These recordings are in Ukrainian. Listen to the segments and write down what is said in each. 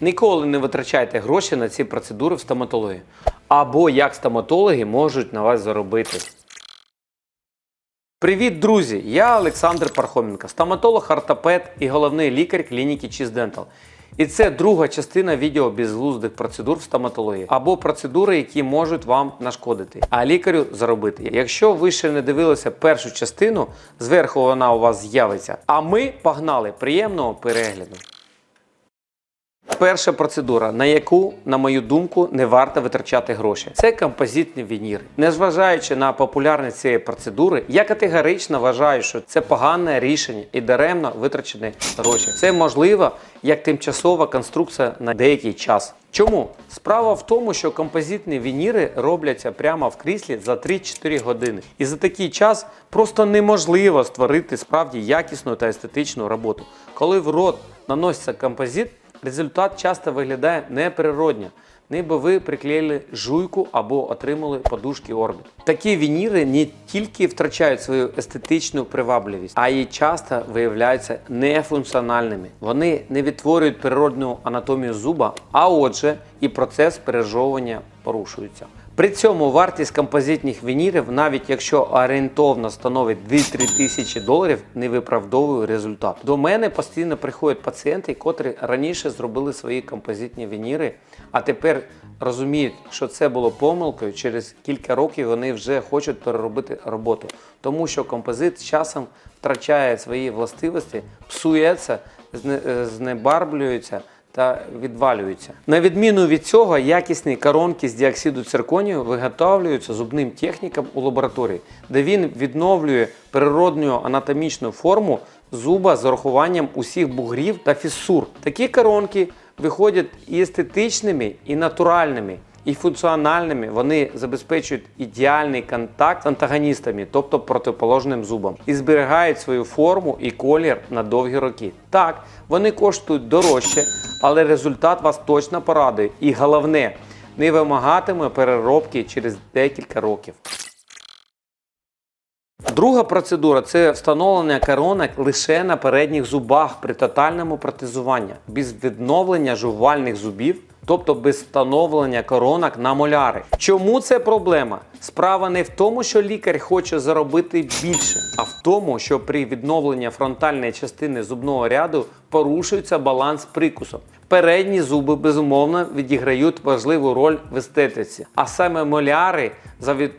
Ніколи не витрачайте гроші на ці процедури в стоматології. Або як стоматологи можуть на вас заробити. Привіт, друзі! Я Олександр Пархоменко, стоматолог-ортопед і головний лікар клініки Cheese Dental. І це друга частина відео безглуздих процедур в стоматології або процедури, які можуть вам нашкодити, а лікарю заробити. Якщо ви ще не дивилися першу частину, зверху вона у вас з'явиться. А ми погнали приємного перегляду. Перша процедура, на яку, на мою думку, не варто витрачати гроші, це композитні вініри. Незважаючи на популярність цієї процедури, я категорично вважаю, що це погане рішення і даремно витрачені гроші. Це можливо як тимчасова конструкція на деякий час. Чому? Справа в тому, що композитні вініри робляться прямо в кріслі за 3-4 години. І за такий час просто неможливо створити справді якісну та естетичну роботу. Коли в рот наноситься композит, результат часто виглядає неприродньо, ніби ви приклеїли жуйку або отримали подушки орбіт. Такі вініри не тільки втрачають свою естетичну привабливість, а й часто виявляються нефункціональними. Вони не відтворюють природну анатомію зуба, а отже, і процес пережовування порушується. При цьому вартість композитних вінірів, навіть якщо орієнтовно становить 2-3 тисячі доларів, не виправдовує результат. До мене постійно приходять пацієнти, котрі раніше зробили свої композитні вініри, а тепер розуміють, що це було помилкою. Через кілька років вони вже хочуть переробити роботу, тому що композит з часом втрачає свої властивості, псується, зне- знебарблюється та відвалюються. На відміну від цього, якісні коронки з діоксиду цирконію виготовлюються зубним технікам у лабораторії, де він відновлює природню анатомічну форму зуба з урахуванням усіх бугрів та фісур. Такі коронки виходять і естетичними, і натуральними. І функціональними вони забезпечують ідеальний контакт з антагоністами, тобто протиположним зубом, і зберігають свою форму і колір на довгі роки. Так, вони коштують дорожче, але результат вас точно порадує. І головне, не вимагатиме переробки через декілька років. Друга процедура це встановлення коронок лише на передніх зубах при тотальному протезуванні, без відновлення жувальних зубів, тобто без встановлення коронок на моляри. Чому це проблема? Справа не в тому, що лікар хоче заробити більше, а в тому, що при відновленні фронтальної частини зубного ряду порушується баланс прикусу. Передні зуби безумовно відіграють важливу роль в естетиці, а саме моляри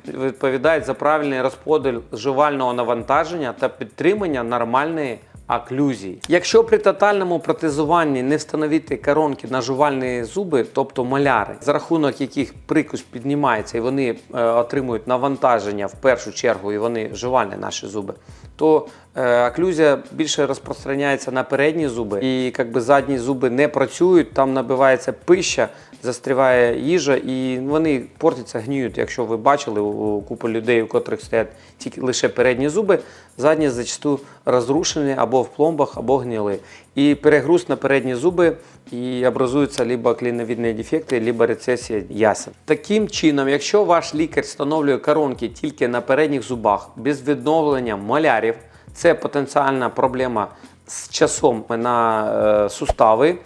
відповідають за правильний розподіл жувального навантаження та підтримання нормальної оклюзії. Якщо при тотальному протезуванні не встановити коронки на жувальні зуби, тобто моляри, за рахунок яких прикус піднімається і вони е, отримують навантаження в першу чергу, і вони жувальні наші зуби, то оклюзія більше розпространяється на передні зуби, і якби задні зуби не працюють, там набивається пища, застріває їжа, і вони портяться, гніють. Якщо ви бачили у купу людей, у котрих стоять тільки лише передні зуби, задні зачасту розрушені або в пломбах, або гніли. І перегруз на передні зуби і образуються либо кліновідні дефекти, либо рецесія ясен. Таким чином, якщо ваш лікар встановлює коронки тільки на передніх зубах без відновлення малярів, це потенціальна проблема з часом на е, сустави,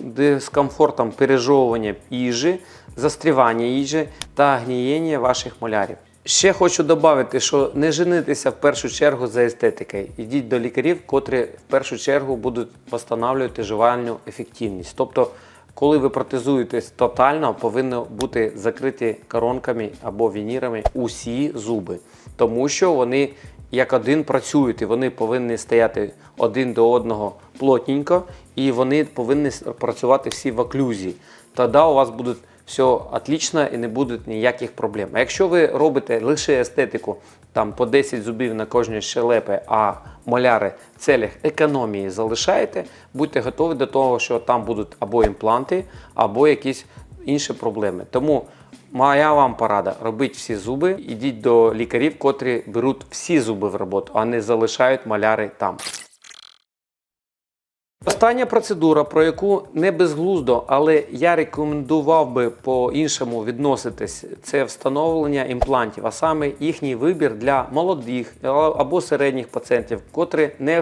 дискомфортом пережовування їжі, застрівання їжі та гнієння ваших малярів. Ще хочу додати, що не женитися в першу чергу за естетикою. Ідіть до лікарів, котрі в першу чергу будуть встановлювати жувальну ефективність. Тобто, коли ви протезуєтесь тотально, повинні бути закриті коронками або вінірами усі зуби, тому що вони як один працюють, і вони повинні стояти один до одного плотненько, і вони повинні працювати всі в оклюзії. Тоді у вас буде все отлично і не буде ніяких проблем. А якщо ви робите лише естетику, там по 10 зубів на кожній щелепи, а моляри в целях економії залишаєте, будьте готові до того, що там будуть або імпланти, або якісь інші проблеми. Тому моя вам порада: робіть всі зуби, ідіть до лікарів, котрі беруть всі зуби в роботу, а не залишають маляри там. Остання процедура, про яку не безглуздо, але я рекомендував би по-іншому відноситись, це встановлення імплантів, а саме їхній вибір для молодих або середніх пацієнтів, котрі не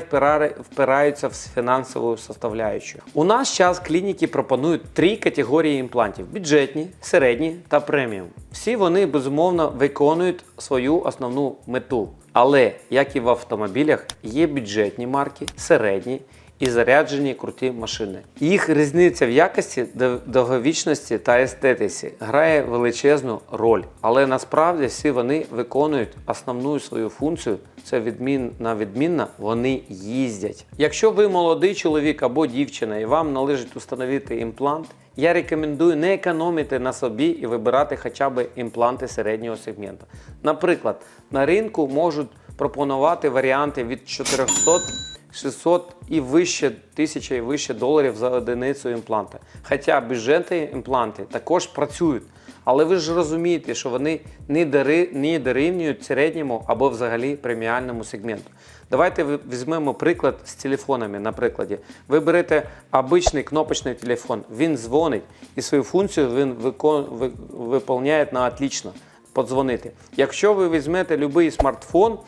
впираються в фінансову составляючу. У наш час клініки пропонують три категорії імплантів: бюджетні, середні та преміум. Всі вони безумовно виконують свою основну мету. Але як і в автомобілях, є бюджетні марки, середні і заряджені круті машини. Їх різниця в якості, довговічності та естетиці грає величезну роль, але насправді всі вони виконують основну свою функцію. Це відмінна відмінна, вони їздять. Якщо ви молодий чоловік або дівчина і вам належить установити імплант, я рекомендую не економити на собі і вибирати хоча б імпланти середнього сегменту. Наприклад, на ринку можуть пропонувати варіанти від 400 600 і вище 1000 і вище доларів за одиницю імпланта. Хоча бюджетні імпланти також працюють. Але ви ж розумієте, що вони не, дари, не дорівнюють середньому або взагалі преміальному сегменту. Давайте візьмемо приклад з телефонами. На прикладі. Ви берете обичний кнопочний телефон, він дзвонить і свою функцію він викон, ви, виповняє на отлично подзвонити. Якщо ви візьмете будь-який смартфон,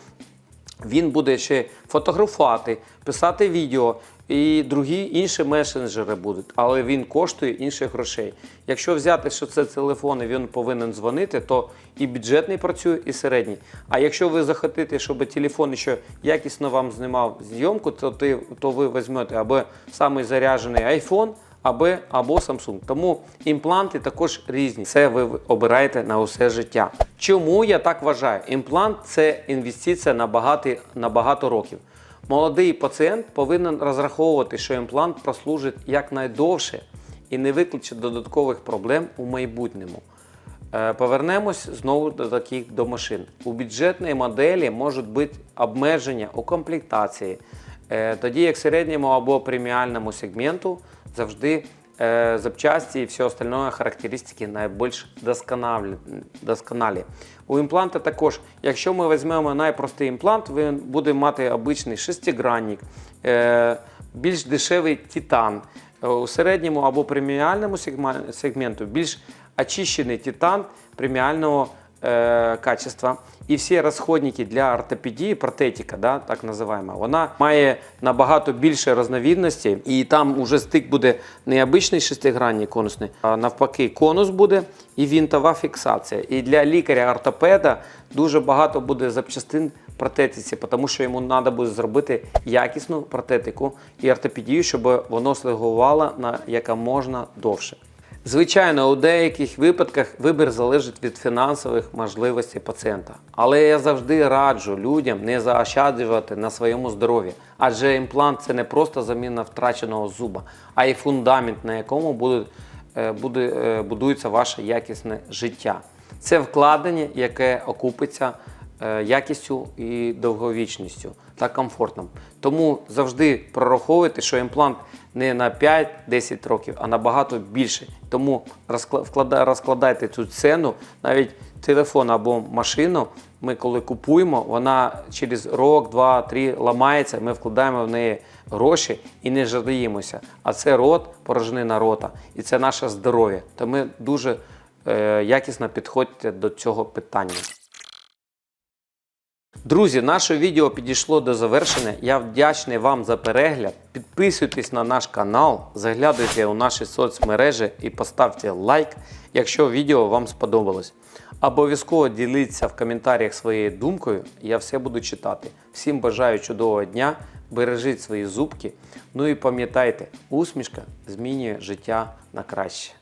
він буде ще фотографувати, писати відео і другі інші месенджери будуть, але він коштує інших грошей. Якщо взяти, що це телефон і він повинен дзвонити, то і бюджетний працює, і середній. А якщо ви захотите, щоб телефон ще якісно вам знімав зйомку, то, ти, то ви візьмете або самий заряджений iPhone, або, або Samsung. Тому імпланти також різні. Це ви обираєте на усе життя. Чому я так вважаю? Імплант це інвестиція на багато, на багато років. Молодий пацієнт повинен розраховувати, що імплант прослужить якнайдовше і не викличе додаткових проблем у майбутньому. Е, Повернемось знову до таких до машин. У бюджетній моделі можуть бути обмеження у комплектації, Е, тоді як середньому або преміальному сегменту завжди е, запчасті і все остальне характеристики найбільш досконалі. У імпланта також, якщо ми візьмемо найпростий імплант, він буде мати обичний шестигранник, е, більш дешевий титан. Е, У середньому або преміальному сегменту більш очищений титан преміального е, качества. І всі розходники для ортопедії, протетика, да, так називаємо, вона має набагато більше різновідностей, і там уже стик буде не обичний шестигранний конусний, а навпаки, конус буде і вінтова фіксація. І для лікаря-ортопеда дуже багато буде запчастин протетиці, тому що йому треба буде зробити якісну протетику і ортопедію, щоб воно слугувало на яка можна довше. Звичайно, у деяких випадках вибір залежить від фінансових можливостей пацієнта. Але я завжди раджу людям не заощаджувати на своєму здоров'ї, адже імплант це не просто заміна втраченого зуба, а й фундамент, на якому буде, е, буде, е, будується ваше якісне життя. Це вкладення, яке окупиться якістю і довговічністю та комфортом. Тому завжди прораховуйте, що імплант не на 5-10 років, а набагато більше. Тому розкла- розкладайте цю ціну, навіть телефон або машину. Ми коли купуємо, вона через рок, два, три ламається. Ми вкладаємо в неї гроші і не жаліємося. А це рот, порожнина рота, і це наше здоров'я. Тому дуже е, якісно підходьте до цього питання. Друзі, наше відео підійшло до завершення. Я вдячний вам за перегляд. Підписуйтесь на наш канал, заглядуйте у наші соцмережі і поставте лайк, якщо відео вам сподобалось. Обов'язково діліться в коментарях своєю думкою, я все буду читати. Всім бажаю чудового дня, бережіть свої зубки. Ну і пам'ятайте, усмішка змінює життя на краще.